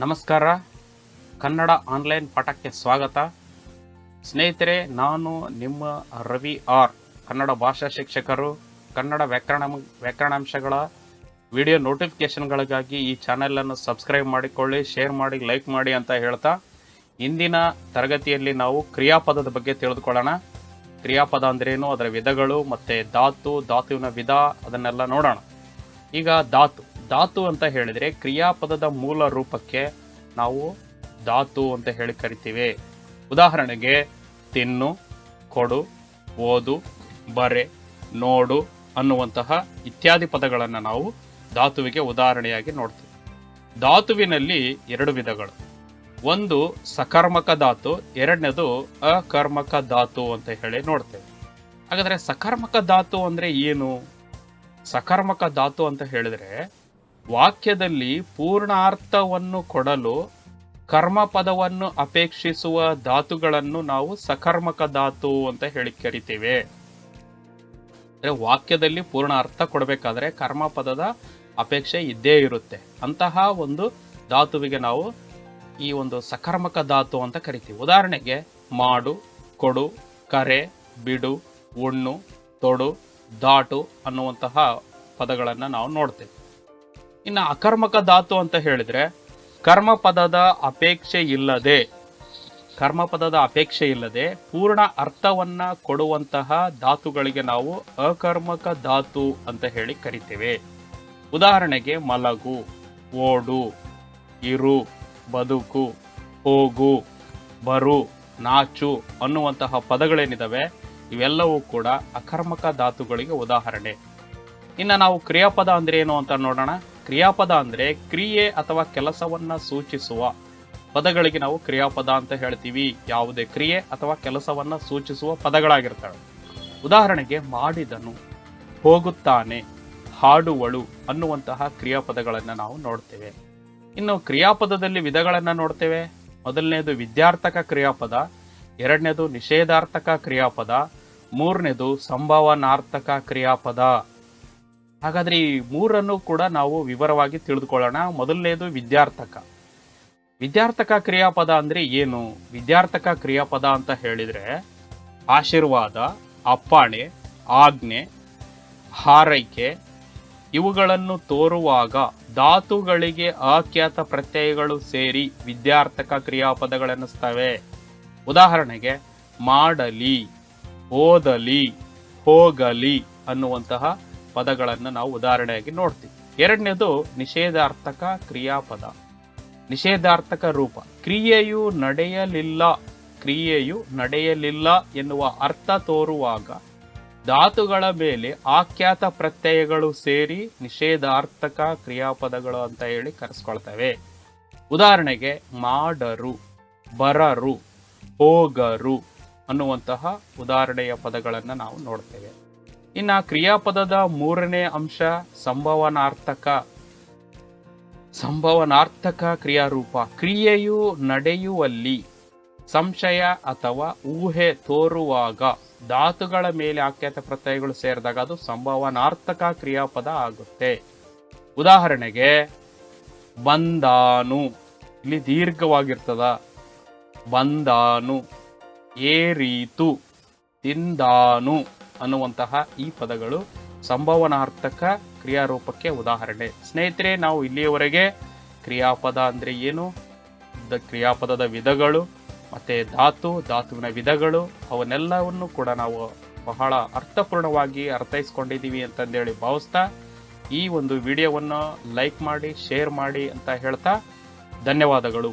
ನಮಸ್ಕಾರ. ಕನ್ನಡ ಆನ್ಲೈನ್ ಪಾಠಕ್ಕೆ ಸ್ವಾಗತ. ಸ್ನೇಹಿತರೆ, ನಾನು ನಿಮ್ಮ ರವಿ ಆರ್, ಕನ್ನಡ ಭಾಷಾ ಶಿಕ್ಷಕರು, ಕನ್ನಡ ವ್ಯಾಕರಣ ವ್ಯಾಕರಣಾಂಶಗಳ ವಿಡಿಯೋ ನೋಟಿಫಿಕೇಶನ್ಗಳಿಗಾಗಿ ಈ ಚಾನೆಲನ್ನು ಸಬ್ಸ್ಕ್ರೈಬ್ ಮಾಡಿಕೊಳ್ಳಿ, ಶೇರ್ ಮಾಡಿ, ಲೈಕ್ ಮಾಡಿ ಅಂತ ಹೇಳ್ತಾ ಇಂದಿನ ತರಗತಿಯಲ್ಲಿ ನಾವು ಕ್ರಿಯಾಪದದ ಬಗ್ಗೆ ತಿಳಿದುಕೊಳ್ಳೋಣ. ಕ್ರಿಯಾಪದ ಅಂದ್ರೇನು, ಅದರ ವಿಧಗಳು ಮತ್ತು ಧಾತು, ಧಾತುವಿನ ವಿಧ, ಅದನ್ನೆಲ್ಲ ನೋಡೋಣ. ಈಗ ಧಾತು. ಧಾತು ಅಂತ ಹೇಳಿದ್ರೆ ಕ್ರಿಯಾಪದದ ಮೂಲ ರೂಪಕ್ಕೆ ನಾವು ಧಾತು ಅಂತ ಹೇಳಿ ಕರಿತೀವಿ. ಉದಾಹರಣೆಗೆ ತಿನ್ನು, ಕೊಡು, ಓದು, ಬರೆ, ನೋಡು ಅನ್ನುವಂತಹ ಇತ್ಯಾದಿ ಪದಗಳನ್ನು ನಾವು ಧಾತುವಿಗೆ ಉದಾಹರಣೆಯಾಗಿ ನೋಡ್ತೀವಿ. ಧಾತುವಿನಲ್ಲಿ ಎರಡು ವಿಧಗಳು. ಒಂದು ಸಕರ್ಮಕ ಧಾತು, ಎರಡನೇದು ಅಕರ್ಮಕ ಧಾತು ಅಂತ ಹೇಳಿ ನೋಡ್ತೇವೆ. ಹಾಗಾದ್ರೆ ಸಕರ್ಮಕ ಧಾತು ಅಂದ್ರೆ ಏನು? ಸಕರ್ಮಕ ಧಾತು ಅಂತ ಹೇಳಿದ್ರೆ ವಾಕ್ಯದಲ್ಲಿ ಪೂರ್ಣಾರ್ಥವನ್ನು ಕೊಡಲು ಕರ್ಮಪದವನ್ನು ಅಪೇಕ್ಷಿಸುವ ಧಾತುಗಳನ್ನು ನಾವು ಸಕರ್ಮಕ ಧಾತು ಅಂತ ಹೇಳಿ ಕರಿತೇವೆ. ವಾಕ್ಯದಲ್ಲಿ ಪೂರ್ಣ ಅರ್ಥ ಕೊಡಬೇಕಾದ್ರೆ ಕರ್ಮಪದದ ಅಪೇಕ್ಷೆ ಇದ್ದೇ ಇರುತ್ತೆ. ಅಂತಹ ಒಂದು ಧಾತುವಿಗೆ ನಾವು ಈ ಒಂದು ಸಕರ್ಮಕ ಧಾತು ಅಂತ ಕರಿತೀವಿ. ಉದಾಹರಣೆಗೆ ಮಾಡು, ಕೊಡು, ಕರೆ, ಬಿಡು, ಉಣ್ಣು, ತೊಡು, ದಾಟು ಅನ್ನುವಂತಹ ಪದಗಳನ್ನು ನಾವು ನೋಡ್ತೇವೆ. ಇನ್ನು ಅಕರ್ಮಕ ಧಾತು ಅಂತ ಹೇಳಿದ್ರೆ ಕರ್ಮ ಪದದ ಅಪೇಕ್ಷೆ ಇಲ್ಲದೆ ಕರ್ಮ ಪದದ ಅಪೇಕ್ಷೆ ಇಲ್ಲದೆ ಪೂರ್ಣ ಅರ್ಥವನ್ನ ಕೊಡುವಂತಹ ಧಾತುಗಳಿಗೆ ನಾವು ಅಕರ್ಮಕ ಧಾತು ಅಂತ ಹೇಳಿ ಕರಿತೇವೆ. ಉದಾಹರಣೆಗೆ ಮಲಗು, ಓಡು, ಇರು, ಬದುಕು, ಹೋಗು, ಬರು, ನಾಚು ಅನ್ನುವಂತಹ ಪದಗಳೇನಿದಾವೆ, ಇವೆಲ್ಲವೂ ಕೂಡ ಅಕರ್ಮಕ ಧಾತುಗಳಿಗೆ ಉದಾಹರಣೆ. ಇನ್ನು ನಾವು ಕ್ರಿಯಾಪದ ಅಂದ್ರೆ ಏನು ಅಂತ ನೋಡೋಣ. ಕ್ರಿಯಾಪದ ಅಂದ್ರೆ ಕ್ರಿಯೆ ಅಥವಾ ಕೆಲಸವನ್ನ ಸೂಚಿಸುವ ಪದಗಳಿಗೆ ನಾವು ಕ್ರಿಯಾಪದ ಅಂತ ಹೇಳ್ತೀವಿ. ಯಾವುದೇ ಕ್ರಿಯೆ ಅಥವಾ ಕೆಲಸವನ್ನ ಸೂಚಿಸುವ ಪದಗಳಾಗಿರ್ತವೆ. ಉದಾಹರಣೆಗೆ ಮಾಡಿದನು, ಹೋಗುತ್ತಾನೆ, ಹಾಡುವಳು ಅನ್ನುವಂತಹ ಕ್ರಿಯಾಪದಗಳನ್ನು ನಾವು ನೋಡ್ತೇವೆ. ಇನ್ನು ಕ್ರಿಯಾಪದದಲ್ಲಿ ವಿಧಗಳನ್ನು ನೋಡ್ತೇವೆ. ಮೊದಲನೇದು ವಿದ್ಯಾರ್ಥಕ ಕ್ರಿಯಾಪದ, ಎರಡನೇದು ನಿಷೇಧಾರ್ಥಕ ಕ್ರಿಯಾಪದ, ಮೂರನೇದು ಸಂಭಾವನಾರ್ಥಕ ಕ್ರಿಯಾಪದ. ಹಾಗಾದ್ರೆ ಈ ಮೂರನ್ನು ಕೂಡ ನಾವು ವಿವರವಾಗಿ ತಿಳಿದುಕೊಳ್ಳೋಣ. ಮೊದಲನೇದು ವಿದ್ಯಾರ್ಥಕ. ವಿದ್ಯಾರ್ಥಕ ಕ್ರಿಯಾಪದ ಅಂದ್ರೆ ಏನು? ವಿದ್ಯಾರ್ಥಕ ಕ್ರಿಯಾಪದ ಅಂತ ಹೇಳಿದ್ರೆ ಆಶೀರ್ವಾದ, ಅಪ್ಪಾಣೆ, ಆಜ್ಞೆ, ಹಾರೈಕೆ ಇವುಗಳನ್ನು ತೋರುವಾಗ ಧಾತುಗಳಿಗೆ ಅಖ್ಯಾತ ಪ್ರತ್ಯಯಗಳು ಸೇರಿ ವಿದ್ಯಾರ್ಥಕ ಕ್ರಿಯಾಪದಗಳೆನಿಸ್ತವೆ ಉದಾಹರಣೆಗೆ ಮಾಡಲಿ, ಓದಲಿ, ಹೋಗಲಿ ಅನ್ನುವಂತಹ ಪದಗಳನ್ನು ನಾವು ಉದಾಹರಣೆಯಾಗಿ ನೋಡ್ತೀವಿ. ಎರಡನೇದು ನಿಷೇಧಾರ್ಥಕ ಕ್ರಿಯಾಪದ. ನಿಷೇಧಾರ್ಥಕ ರೂಪ. ಕ್ರಿಯೆಯು ನಡೆಯಲಿಲ್ಲ. ಕ್ರಿಯೆಯು ನಡೆಯಲಿಲ್ಲ ಎನ್ನುವ ಅರ್ಥ ತೋರುವಾಗ ಧಾತುಗಳ ಮೇಲೆ ಆಖ್ಯಾತ ಪ್ರತ್ಯಯಗಳು ಸೇರಿ ನಿಷೇಧಾರ್ಥಕ ಕ್ರಿಯಾಪದಗಳು ಅಂತ ಹೇಳಿ ಕರೆಸ್ಕೊಳ್ತವೆ. ಉದಾಹರಣೆಗೆ ಮಾಡರು, ಬರರು, ಹೋಗರು ಅನ್ನುವಂತಹ ಉದಾಹರಣೆಯ ಪದಗಳನ್ನು ನಾವು ನೋಡ್ತೇವೆ. ಇನ್ನ ಕ್ರಿಯಾಪದದ ಮೂರನೇ ಅಂಶ ಸಂಭವನಾರ್ಥಕ. ಸಂಭವನಾರ್ಥಕ ಕ್ರಿಯಾರೂಪ. ಕ್ರಿಯೆಯು ನಡೆಯುವಲ್ಲಿ ಸಂಶಯ ಅಥವಾ ಊಹೆ ತೋರುವಾಗ ಧಾತುಗಳ ಮೇಲೆ ಆಖ್ಯಾತ ಪ್ರತ್ಯಯಗಳು ಸೇರಿದಾಗ ಅದು ಸಂಭವನಾರ್ಥಕ ಕ್ರಿಯಾಪದ ಆಗುತ್ತೆ. ಉದಾಹರಣೆಗೆ, ಬಂದಾನು. ಇಲ್ಲಿ ದೀರ್ಘವಾಗಿರ್ತದ. ಬಂದಾನು. ಏರೀತು. ತಿಂದಾನು. ಅನ್ನುವಂತಹ ಈ ಪದಗಳು ಸಂಭವನಾರ್ಥಕ ಕ್ರಿಯಾರೂಪಕ್ಕೆ ಉದಾಹರಣೆ. ಸ್ನೇಹಿತರೆ, ನಾವು ಇಲ್ಲಿಯವರೆಗೆ ಕ್ರಿಯಾಪದ ಅಂದರೆ ಏನು? ದ ಕ್ರಿಯಾಪದದ ವಿಧಗಳು, ಮತ್ತು ಧಾತು, ಧಾತುವಿನ ವಿಧಗಳು, ಅವನ್ನೆಲ್ಲವನ್ನು ಕೂಡ ನಾವು ಬಹಳ ಅರ್ಥಪೂರ್ಣವಾಗಿ ಅರ್ಥೈಸ್ಕೊಂಡಿದ್ದೀವಿ ಅಂತಂದೇಳಿ ಭಾವಿಸ್ತಾ ಈ ಒಂದು ವಿಡಿಯೋವನ್ನು ಲೈಕ್ ಮಾಡಿ, ಶೇರ್ ಮಾಡಿ ಅಂತ ಹೇಳ್ತಾ ಧನ್ಯವಾದಗಳು.